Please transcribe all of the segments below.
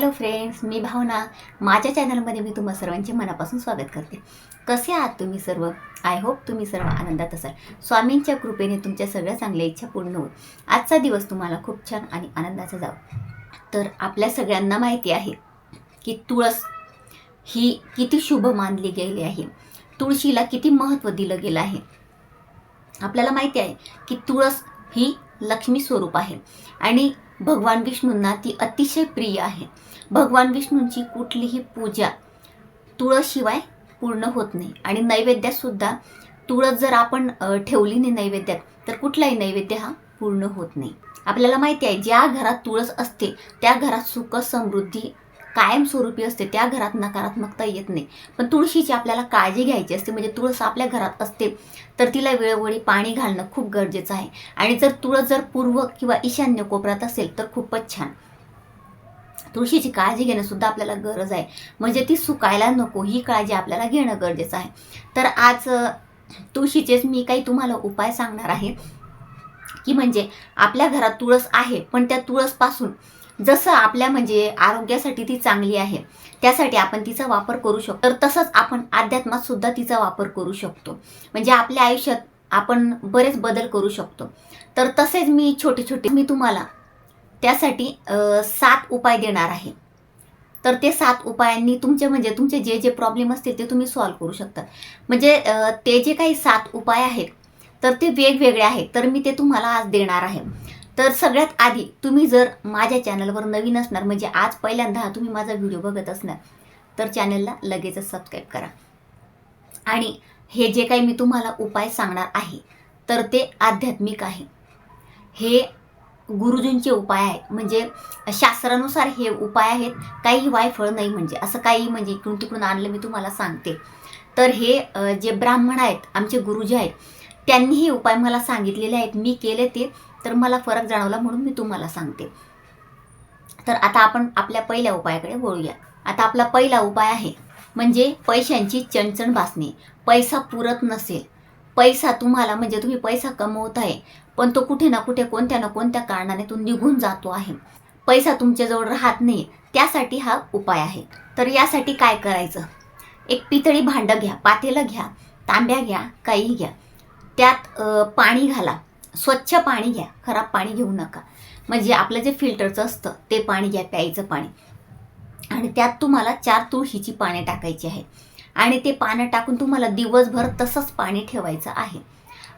Hello friends मी भावना. माझ्या चॅनलमध्ये मी तुम्हा सर्वांचे मनापासून स्वागत करते. कसे आहात तुम्ही सर्व? आय होप तुम्ही सर्व आनंदात असाल. स्वामींच्या कृपेने तुमच्या सगळ्या चांगल्या इच्छा पूर्ण होईल. आजचा दिवस तुम्हाला खूप छान आणि आनंदाचा जावं. तर आपल्या सगळ्यांना माहिती आहे की तुळस ही किती शुभ मानली गेली आहे. तुळशीला किती महत्त्व दिलं गेलं आहे. आपल्याला माहिती आहे की तुळस ही लक्ष्मी स्वरूप आहे. आणि भगवान विष्णूंना ती अतिशय प्रिय आहे. भगवान विष्णूंची कुठलीही पूजा तुळसशिवाय पूर्ण होत नाही. आणि नैवेद्यातसुद्धा तुळस जर आपण ठेवली नाही नैवेद्यात तर कुठलाही नैवेद्य हा पूर्ण होत नाही. आपल्याला माहिती आहे ज्या घरात तुळस असते त्या घरात सुख समृद्धी कायमस्वरूपी असते. त्या घरात नकारात्मकता येत नाही. पण तुळशीची आपल्याला काळजी घ्यायची असते. म्हणजे तुळस आपल्या घरात असते तर तिला वेळोवेळी पाणी घालणं खूप गरजेचं आहे. आणि जर तुळस जर पूर्व किंवा ईशान्य कोपऱ्यात असेल तर खूपच छान. तुळशीची काळजी घेणं सुद्धा आपल्याला गरज आहे. म्हणजे ती सुकायला नको. ही काळजी आपल्याला घेणं गरजेचं आहे. तर आज तुळशीचेच मी काही तुम्हाला उपाय सांगणार आहे. की म्हणजे आपल्या घरात तुळस आहे पण त्या तुळसपासून जसं आपल्या म्हणजे आरोग्यासाठी ती चांगली आहे त्यासाठी आपण तिचा वापर करू शकतो. तर तसंच आपण अध्यात्मात सुद्धा तिचा वापर करू शकतो. म्हणजे आपल्या आयुष्यात आपण बरेच बदल करू शकतो. तर तसेच मी छोटे छोटे मी तुम्हाला त्यासाठी सात उपाय देणार आहे. तर ते सात उपायांनी तुमचे म्हणजे तुमचे जे जे प्रॉब्लेम असतील ते तुम्ही सॉल्व्ह करू शकता. म्हणजे ते जे काही सात उपाय आहेत तर ते वेगवेगळे आहेत. तर मी ते तुम्हाला आज देणार आहे. तर सगळ्यात आधी तुम्ही जर माझ्या चॅनलवर नवीन असणार म्हणजे आज पहिल्यांदा तुम्ही माझा व्हिडिओ बघत असणार तर चॅनलला लगेचच सबस्क्राईब करा. आणि हे जे काही मी तुम्हाला उपाय सांगणार आहे तर ते आध्यात्मिक आहे. हे गुरुजींचे उपाय आहेत. म्हणजे शास्त्रानुसार हे उपाय आहेत. काही वायफळ नाही म्हणजे असं काही म्हणजे इकडून तिकडून आणलं मी तुम्हाला सांगते. तर हे जे ब्राह्मण आहेत आमचे गुरुजी आहेत त्यांनी हे उपाय मला सांगितलेले आहेत. मी केले ते. तर मला फरक जाणवला म्हणून मी तुम्हाला सांगते. तर आता आपण आपल्या पहिल्या उपायाकडे वळूया. आता आपला पहिला उपाय आहे म्हणजे पैशांची चणचण भासणे. पैसा पुरत नसेल. पैसा तुम्हाला म्हणजे तुम्ही पैसा कमवत आहे पण तो कुठे ना कुठे कोणत्या ना कोणत्या कारणाने तो निघून जातो आहे. पैसा तुमच्याजवळ राहत नाही त्यासाठी हा उपाय आहे. तर यासाठी काय करायचं? एक पितळी भांडं घ्या पातेलं घ्या तांब्या घ्या काही घ्या. त्यात पाणी घाला. स्वच्छ पाणी घ्या खराब पाणी घेऊ नका. म्हणजे आपलं जे फिल्टरचं असतं ते पाणी घ्या प्यायचं पाणी. आणि त्यात तुम्हाला चार तुळशीची पाने टाकायची आहे आणि ते पानं टाकून तुम्हाला दिवसभर तसंच पाणी ठेवायचं आहे.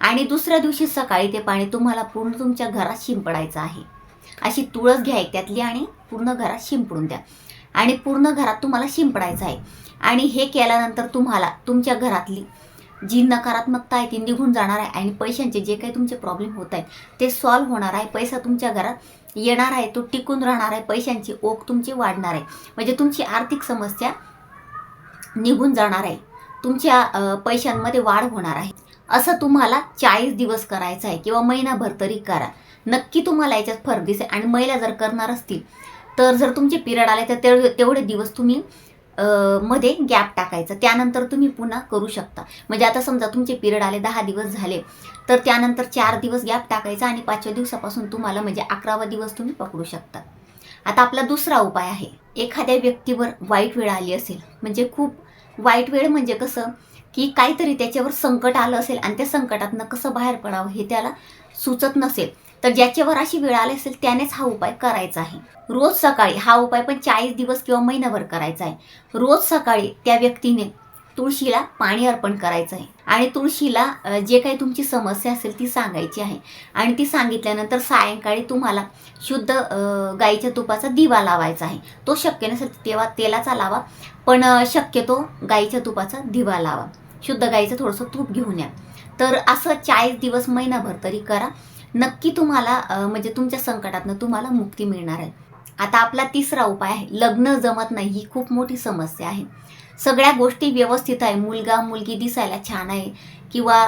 आणि दुसऱ्या दिवशी सकाळी ते पाणी तुम्हाला पूर्ण तुमच्या घरात शिंपडायचं आहे. अशी तुळस घ्या एक त्यातली आणि पूर्ण घरात शिंपडून द्या. आणि पूर्ण घरात तुम्हाला शिंपडायचं आहे. आणि हे केल्यानंतर तुम्हाला तुमच्या घरातली जी नकारात्मकता आहे ती निघून जाणार आहे आणि पैशांचे जे काही तुमचे प्रॉब्लेम होत आहेत ते सॉल्व्ह होणार आहे. पैसा तुमच्या घरात येणार आहे तो टिकून राहणार आहे पैशांची ओघ तुमची वाढणार आहे. म्हणजे तुमची आर्थिक समस्या निघून जाणार आहे. तुमच्या पैशांमध्ये वाढ होणार आहे. असं तुम्हाला चाळीस दिवस करायचं आहे किंवा महिनाभर तरी करा. नक्की तुम्हाला याच्यात फरक दिसेल आणि महिला जर करणार असतील तर जर तुमचे पिरियड आले तर तेवढे तेवढे दिवस तुम्ही मध्ये गॅप टाकायचं. त्यानंतर तुम्ही पुन्हा करू शकता. म्हणजे आता समजा तुमचे पिरियड आले दहा दिवस झाले तर त्यानंतर चार दिवस गॅप टाकायचा आणि पाचव्या दिवसापासून तुम्हाला म्हणजे अकरावा दिवस तुम्ही पकडू शकता. आता आपला दुसरा उपाय आहे. एखाद्या व्यक्तीवर वाईट वेळ आली असेल म्हणजे खूप वाईट वेळ म्हणजे कसं की काहीतरी त्याच्यावर संकट आलं असेल आणि त्या संकटातनं कसं बाहेर पडावं हे त्याला सुचत नसेल तर ज्याच्यावर अशी वेळ आली असेल त्यानेच हा उपाय करायचा आहे. रोज सकाळी हा उपाय पण चाळीस दिवस किंवा महिनाभर करायचा आहे. रोज सकाळी त्या व्यक्तीने तुळशीला पाणी अर्पण करायचं आहे. आणि तुळशीला जे काही तुमची समस्या असेल ती सांगायची आहे. आणि ती सांगितल्यानंतर सायंकाळी तुम्हाला शुद्ध गाईच्या तुपाचा दिवा लावायचा आहे. तो शक्य नसेल तेव्हा तेलाचा लावा पण शक्यतो गाईच्या तुपाचा दिवा लावा. शुद्ध गाईचं थोडंसं तूप घेऊन या. तर असं चाळीस दिवस महिनाभर तरी करा. नक्की तुम्हाला म्हणजे तुमच्या संकटातनं तुम्हाला मुक्ती मिळणार आहे. आता आपला तिसरा उपाय आहे लग्न जमत नाही ही खूप मोठी समस्या आहे. सगळ्या गोष्टी व्यवस्थित आहे मुलगा मुलगी दिसायला छान आहे किंवा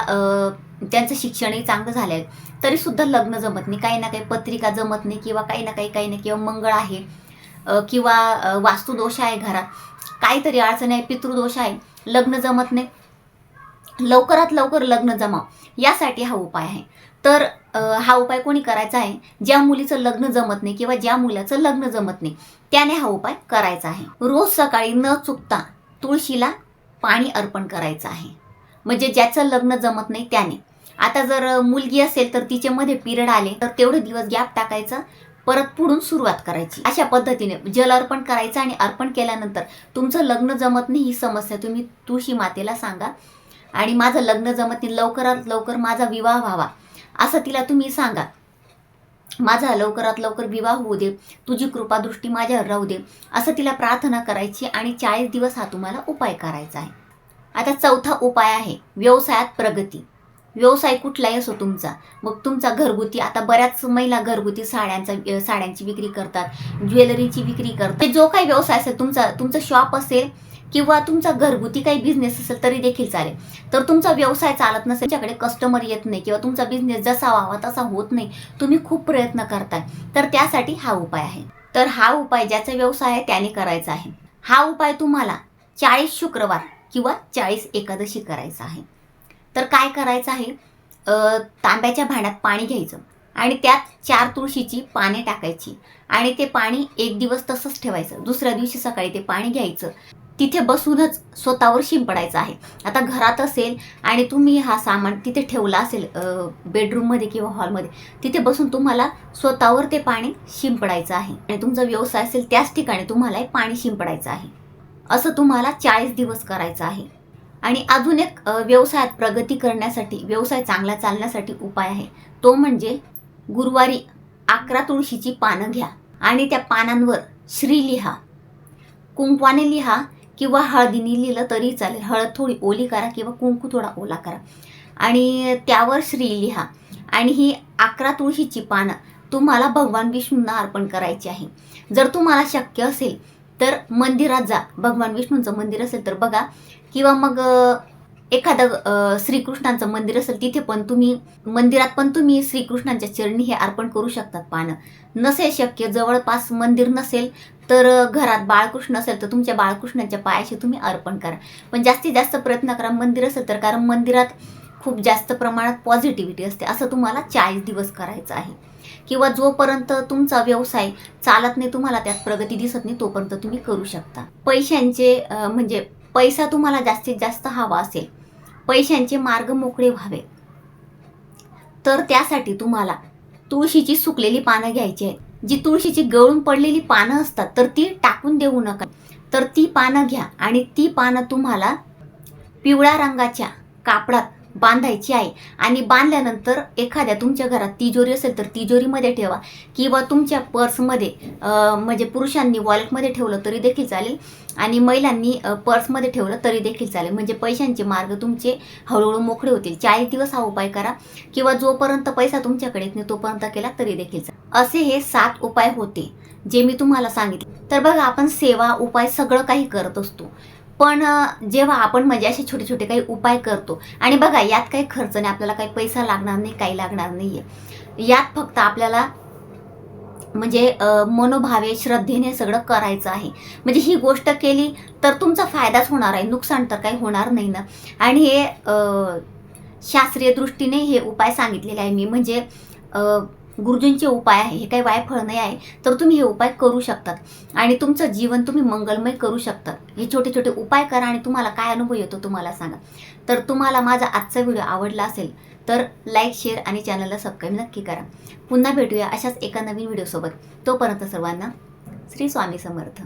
त्यांचं शिक्षणही चांगलं झालं आहे तरीसुद्धा लग्न जमत नाही. काही ना काही पत्रिका जमत नाही किंवा काही ना काही काही ना किंवा मंगळ आहे किंवा वास्तुदोष आहे घरात. काहीतरी अडचण आहे पितृदोष आहे लग्न जमत नाही. लवकरात लवकर लग्न जमाव यासाठी हा उपाय आहे. तर हा उपाय कोणी करायचा आहे? ज्या मुलीचं लग्न जमत नाही किंवा ज्या मुलाचं लग्न जमत नाही त्याने हा उपाय करायचा आहे. रोज सकाळी न चुकता तुळशीला पाणी अर्पण करायचं आहे. म्हणजे ज्याचं लग्न जमत नाही त्याने. आता जर मुलगी असेल तर तिचे मध्ये पिरियड आले तर तेवढे दिवस गॅप टाकायचा परत पुढून सुरुवात करायची. अशा पद्धतीने जल अर्पण करायचं आणि अर्पण केल्यानंतर तुमचं लग्न जमत नाही ही समस्या तुम्ही तुळशी मातेला सांगा. आणि माझं लग्न जमत नाही लवकरात लवकर माझा विवाह व्हावा. असं तिला तुम्ही सांगा. माझा लवकरात लवकर विवाह होऊ दे तुझी कृपादृष्टी माझ्यावर राहू दे असं तिला प्रार्थना करायची आणि चाळीस दिवस हा तुम्हाला उपाय करायचा आहे. आता चौथा उपाय आहे व्यवसायात प्रगती. व्यवसाय कुठलाही असो तुमचा मग तुमचा घरगुती आता बऱ्याच महिला घरगुती साड्यांचा साड्यांची विक्री करतात ज्वेलरीची विक्री करतात. जो काही व्यवसाय असेल तुमचा तुमचं शॉप असेल किंवा तुमचा घरगुती काही बिझनेस असेल तरी देखील चालेल. तर तुमचा व्यवसाय चालत नसेल तुमच्याकडे कस्टमर येत नाही किंवा तुमचा बिझनेस जसा व्हावा तसा होत नाही तुम्ही खूप प्रयत्न करताय. तर त्यासाठी हा उपाय आहे. तर हा उपाय ज्याचा व्यवसाय आहे त्याने करायचा आहे. हा उपाय तुम्हाला चाळीस शुक्रवार किंवा चाळीस एकादशी करायचा आहे. तर काय करायचं आहे? तांब्याच्या भांड्यात पाणी घ्यायचं आणि त्यात चार तुळशीची पाने टाकायची आणि ते पाणी एक दिवस तसंच ठेवायचं. दुसऱ्या दिवशी सकाळी ते पाणी घ्यायचं. तिथे बसूनच स्वतःवर शिंपडायचं आहे. आता घरात असेल आणि तुम्ही हा सामान तिथे ठेवला असेल बेडरूममध्ये किंवा हॉलमध्ये तिथे बसून तुम्हाला स्वतःवर ते पाणी शिंपडायचं आहे. आणि तुमचा व्यवसाय असेल त्याच ठिकाणी तुम्हाला हे पाणी शिंपडायचं आहे. असं तुम्हाला चाळीस दिवस करायचं आहे. आणि अजून एक व्यवसायात प्रगती करण्यासाठी व्यवसाय चांगला चालण्यासाठी उपाय आहे. तो म्हणजे गुरुवारी अकरा तुळशीची पानं घ्या आणि त्या पानांवर श्री लिहा. कुंकवाने लिहा किंवा हळदीने लिहिलं तरी चालेल. हळद थोडी ओली करा किंवा कुंकू थोडा ओला करा. आणि त्यावर श्री लिहा. आणि ही अकरा तुळशीची पानं तुम्हाला भगवान विष्णूंना अर्पण करायची आहे. जर तुम्हाला शक्य असेल तर मंदिरात जा. भगवान विष्णूंचं मंदिर असेल तर बघा. किंवा मग एखादं श्रीकृष्णांचं मंदिर असेल तिथे पण तुम्ही मंदिरात पण तुम्ही श्रीकृष्णांच्या चरणी हे अर्पण करू शकतात पानं. नसेल शक्य जवळपास मंदिर नसेल तर घरात बाळकृष्ण असेल तर तुमच्या बाळकृष्णाच्या पायाशी तुम्ही अर्पण करा. पण जास्तीत जास्त प्रयत्न करा मंदिर असेल तर कारण मंदिरात खूप जास्त प्रमाणात पॉझिटिव्हिटी असते असं तुम्हाला चाळीस दिवस करायचं आहे. किंवा जोपर्यंत तुमचा व्यवसाय चालत नाही तुम्हाला त्यात प्रगती दिसत नाही तोपर्यंत तुम्ही करू शकता. पैशांचे म्हणजे पैसा तुम्हाला जास्तीत जास्त हवा असेल पैशांचे मार्ग मोकळे व्हावे. तर त्यासाठी तुम्हाला तुळशीची सुकलेली पानं घ्यायची आहे जी तुळशीची गळून पडलेली पानं असतात तर ती टाकून देऊ नका. तर ती पानं घ्या आणि ती पानं तुम्हाला पिवळ्या रंगाच्या कापडात बांधायची आहे. आणि बांधल्यानंतर एखाद्या तुमच्या घरात तिजोरी असेल तर तिजोरीमध्ये ठेवा. किंवा तुमच्या पर्समध्ये म्हणजे पुरुषांनी वॉलेटमध्ये ठेवलं तरी देखील चालेल. आणि महिलांनी पर्समध्ये ठेवलं तरी देखील चालेल. म्हणजे पैशांचे मार्ग तुमचे हळूहळू मोकळे होतील. चाळीस दिवस हा उपाय करा. किंवा जोपर्यंत पैसा तुमच्याकडे येत नाही तोपर्यंत केला तरी देखील चालेल. असे हे सात उपाय होते जे मी तुम्हाला सांगितले. तर बघा आपण सेवा उपाय सगळं काही करत असतो. पण जेव्हा आपण म्हणजे असे छोटे छोटे काही उपाय करतो आणि बघा यात काही खर्च नाही आपल्याला काही पैसा लागणार नाही काही लागणार नाही आहे यात फक्त आपल्याला म्हणजे मनोभावे श्रद्धेने सगळं करायचं आहे. म्हणजे ही गोष्ट केली तर तुमचा फायदाच होणार आहे नुकसान तर काही होणार नाही ना. आणि हे शास्त्रीय दृष्टीने हे उपाय सांगितलेले आहे मी. म्हणजे गुरुजींचे उपाय आहे हे काही वायफळ नाही आहे तर तुम्ही हे उपाय करू शकतात. आणि तुमचं जीवन तुम्ही मंगलमय करू शकतात. हे छोटे छोटे उपाय करा आणि तुम्हाला काय अनुभव येतो तुम्हाला सांगा. तर तुम्हाला माझा आजचा व्हिडिओ आवडला असेल तर लाईक शेअर आणि चॅनलला सबस्क्राईब नक्की करा. पुन्हा भेटूया अशाच एका नवीन व्हिडिओसोबत. तोपर्यंत सर्वांना श्री स्वामी समर्थ.